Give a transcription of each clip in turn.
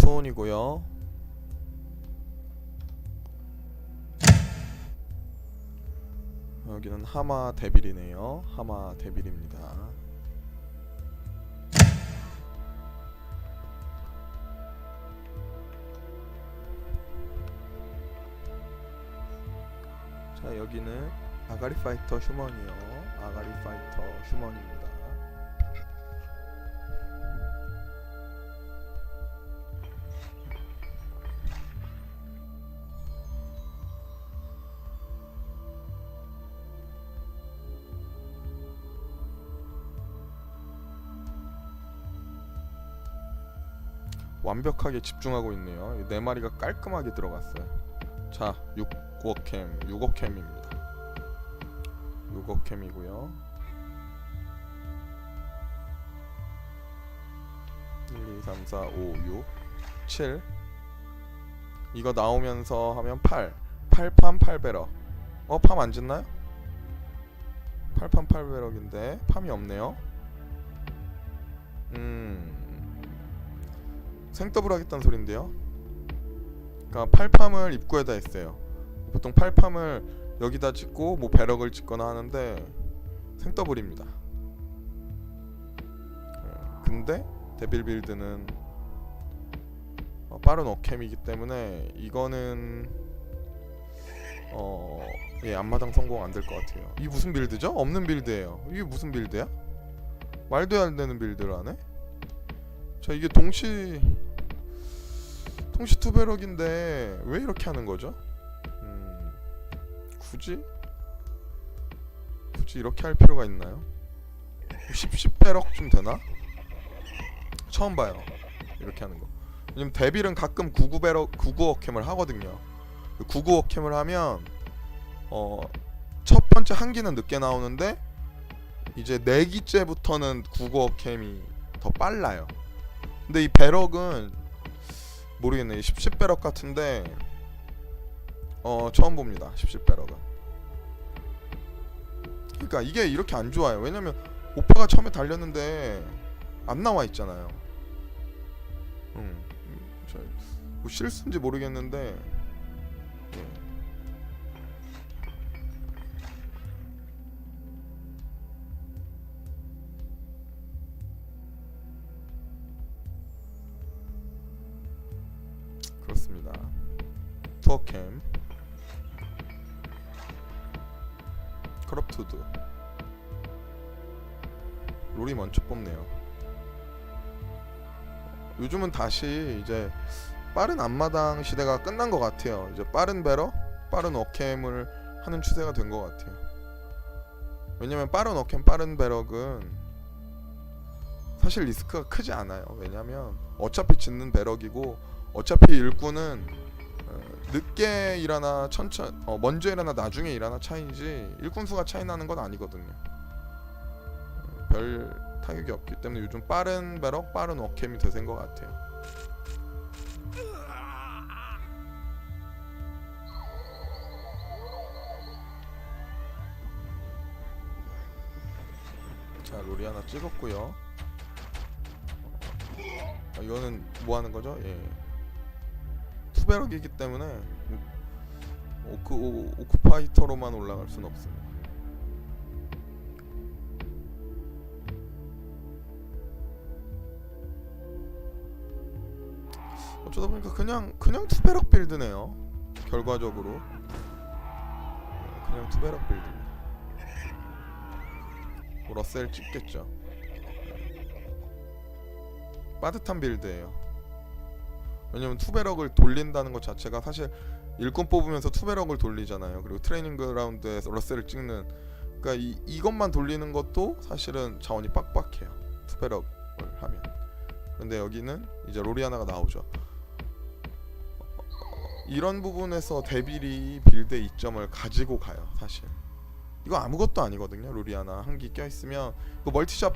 투혼이고요. 여기는 하마 데빌이네요. 하마 데빌입니다. 자 여기는 아가리 파이터 휴먼이요. 아가리 파이터 휴먼입니다. 완벽하게 집중하고 있네요. 이네 마리가 깔끔하게 들어갔어요. 자, 6억캠, 6억캠입니다. 6억캠이고요. 1, 2, 3, 4, 5, 6, 7 이거 나오면서 하면 8 8판 8배럭 어? 팜 안 짓나요? 8판 8배럭인데 팜이 없네요 음 생더블 하겠다는 소린데요 그러니까 8팜을 입구에다 했어요 보통 8팜을 여기다 짓고 뭐 배럭을 짓거나 하는데 생더블입니다 어, 근데 데빌 빌드는 어, 빠른 어캠이기 때문에 이거는 어, 예, 앞마당 성공 안 될 것 같아요. 이 무슨 빌드죠? 없는 빌드예요. 이게 무슨 빌드야? 말도 안 되는 빌드를 하네. 자, 이게 동시 동시 투배럭인데 왜 이렇게 하는 거죠? 음, 굳이 굳이 이렇게 할 필요가 있나요? 10, 10배럭 좀 되나? 처음 봐요. 이렇게 하는 거. 왜냐면 데빌은 가끔 99배럭 99어캠을 하거든요. 99어캠을 하면 어 첫 번째 한 기는 늦게 나오는데 이제 네 기째부터는 99어캠이 더 빨라요. 근데 이 배럭은 모르겠네. 10, 10배럭 같은데 어 처음 봅니다. 10, 10배럭은. 그러니까 이게 이렇게 안 좋아요. 왜냐면 오빠가 처음에 달렸는데 안 나와 있잖아요. 음, 저, 뭐 실수인지 모르겠는데 예. 투어캠 크롭투드 롤이 먼저 뽑네요. 요즘은 다시 이제 빠른 앞마당 시대가 끝난 것 같아요. 이제 빠른 배러, 빠른 어캠을 하는 추세가 된 것 같아요. 왜냐면 빠른 어캠, 빠른 배럭은 사실 리스크가 크지 않아요. 왜냐면 어차피 짓는 배럭이고 어차피 일꾼은 어, 늦게 일하나 천천 어, 먼저 일하나 나중에 일하나 차이지 일꾼 수가 차이 나는 건 아니거든요. 어, 별 타격이 없기 때문에 요즘 빠른 배럭, 빠른 어캠이 대세인 것 같아요. 자, 롤이 하나 찍었고요. 아, 이거는 뭐 하는 거죠? 예. 투배럭이기 때문에 오- 오크 오, 오크파이터로만 올라갈 수는 없습니다. 어쩌다 보니까 그냥 그냥 투배럭 빌드네요. 결과적으로 네, 그냥 투배럭 빌드입니다. 뭐 러셀 찍겠죠. 빠듯한 빌드예요. 왜냐면 투배럭을 돌린다는 것 자체가 사실 일꾼 뽑으면서 투배럭을 돌리잖아요. 그리고 트레이닝 그라운드에서 러셀을 찍는 그러니까 이, 이것만 돌리는 것도 사실은 자원이 빡빡해요. 투배럭을 하면. 근데 여기는 이제 로리아나가 나오죠. 이런 부분에서 데빌이 빌드의 이점을 가지고 가요. 사실. 이거 아무것도 아니거든요. 로리아나 한기 껴 있으면 그 멀티샵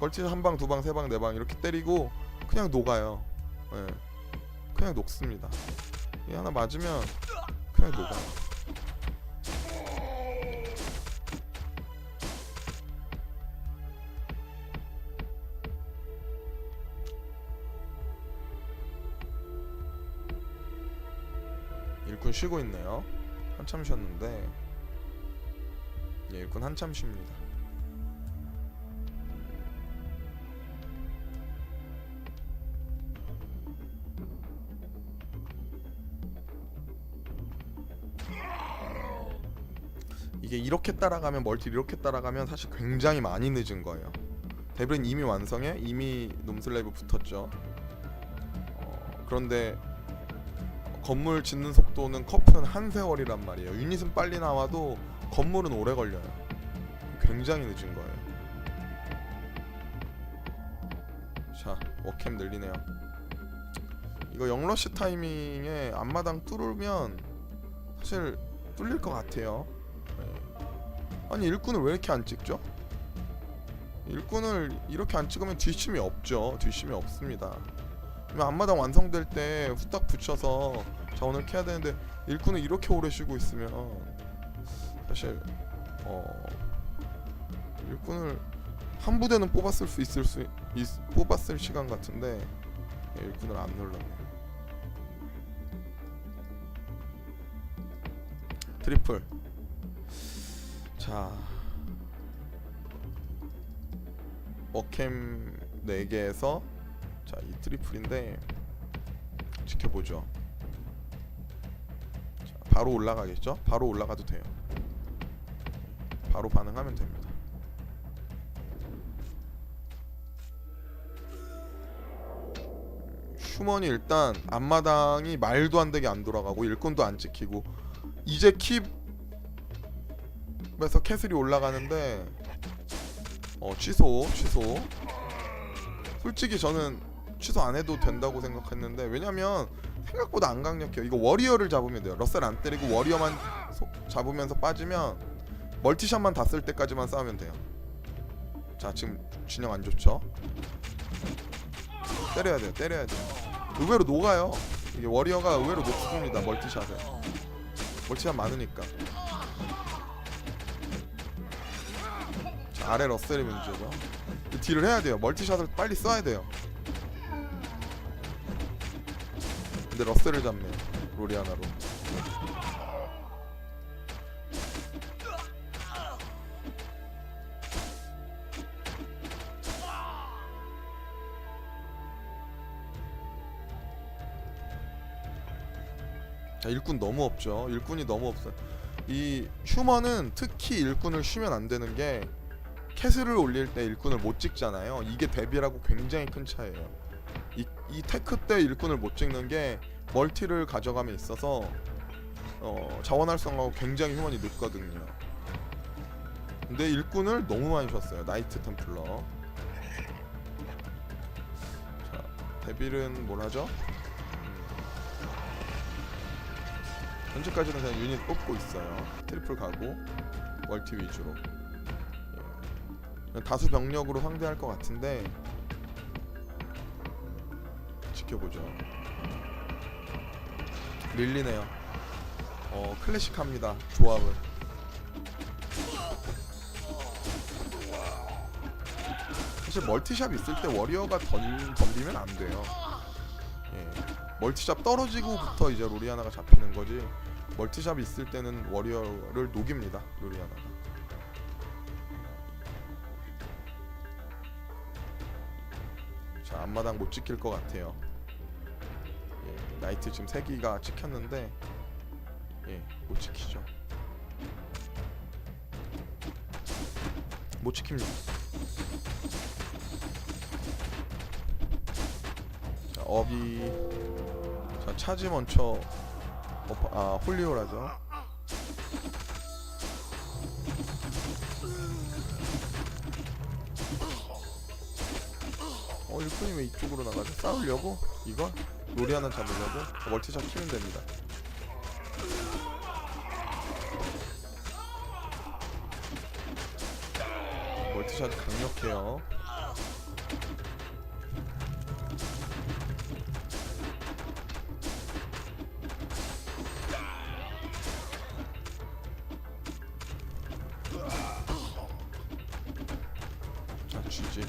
멀티 한 방, 두 방, 세 방, 네 방 이렇게 때리고 그냥 녹아요. 예. 그냥 녹습니다. 얘 하나 맞으면 그냥 녹아. 일꾼 쉬고 있네요. 한참 쉬었는데 예, 일꾼 한참 쉽니다. 이게 이렇게 따라가면 멀티 이렇게 따라가면 사실 굉장히 많이 늦은 거예요. 데브린 이미 완성해 이미 놈슬레이브 붙었죠. 어, 그런데 건물 짓는 속도는 커프는 한 세월이란 말이에요. 유닛은 빨리 나와도 건물은 오래 걸려요. 굉장히 늦은 거예요. 자, 워캠 늘리네요. 이거 영러시 타이밍에 앞마당 뚫으면 사실 뚫릴 것 같아요. 네. 아니 일꾼을 왜 이렇게 안 찍죠? 일꾼을 이렇게 안 찍으면 뒷심이 없죠. 뒷심이 없습니다. 앞마당 완성될 때 후딱 붙여서 자원을 캐야 되는데 일꾼을 이렇게 오래 쉬고 있으면 사실 어 일꾼을 한 부대는 뽑았을 수 있을 수 있, 뽑았을 시간 같은데 예, 일꾼을 안 눌렀네요. 트리플 자 워캠 4개에서 자, 이 트리플인데 지켜보죠. 자, 바로 올라가겠죠? 바로 올라가도 돼요. 바로 반응하면 됩니다. 슈먼이 일단 앞마당이 말도 안 되게 안 돌아가고 일꾼도 안 찍히고 이제 킵 에서 캐슬이 올라가는데 어 취소 취소 솔직히 저는 취소 안 해도 된다고 생각했는데 왜냐면 생각보다 안 강력해요. 이거 워리어를 잡으면 돼요. 러셀 안 때리고 워리어만 소- 잡으면서 빠지면 멀티샷만 다 쓸 때까지만 싸우면 돼요. 자 지금 진영 안 좋죠? 때려야 돼요. 때려야 돼요. 의외로 녹아요. 이게 워리어가 의외로 녹습니다. 멀티샷을. 멀티샷 많으니까. 아래 러셀이 문제죠. 이 딜을 해야 돼요. 멀티샷을 빨리 써야 돼요. 근데 러셀을 잡네요. 로리아나로. 자, 일꾼 너무 없죠. 일꾼이 너무 없어요. 이 휴먼은 특히 일꾼을 쉬면 안 되는 게 캐슬을 올릴 때 일꾼을 못 찍잖아요. 이게 데뷔라고 굉장히 큰 차이예요. 이, 이 테크 때 일꾼을 못 찍는 게 멀티를 가져감에 있어서 어, 자원 활성화가 굉장히 휴먼이 늦거든요. 근데 일꾼을 너무 많이 줬어요. 나이트 템플러. 자, 데빌은 뭘 하죠? 음. 현재까지는 그냥 유닛 뽑고 있어요. 트리플 가고 멀티 위주로. 예. 다수 병력으로 상대할 것 같은데 지켜보죠. 밀리네요. 어 클래식합니다. 조합을. 사실 멀티샵 있을 때 워리어가 던, 덤비면 안 돼요. 예. 멀티샵 떨어지고부터 이제 로리아나가 잡히는 거지. 멀티샵 있을 때는 워리어를 녹입니다. 로리아나가. 앞마당 못 지킬 것 같아요. 예, 나이트 지금 세 기가 찍혔는데 예 못 지키죠. 못 지킵니다. 자 업이 자 차지 먼저 어, 아 홀리오라죠. 일꾼이 왜 이쪽으로 나가죠? 싸우려고? 이걸? 놀이 하나 잡으려고? 어, 멀티샷 키면 됩니다 멀티샷 강력해요 자 GG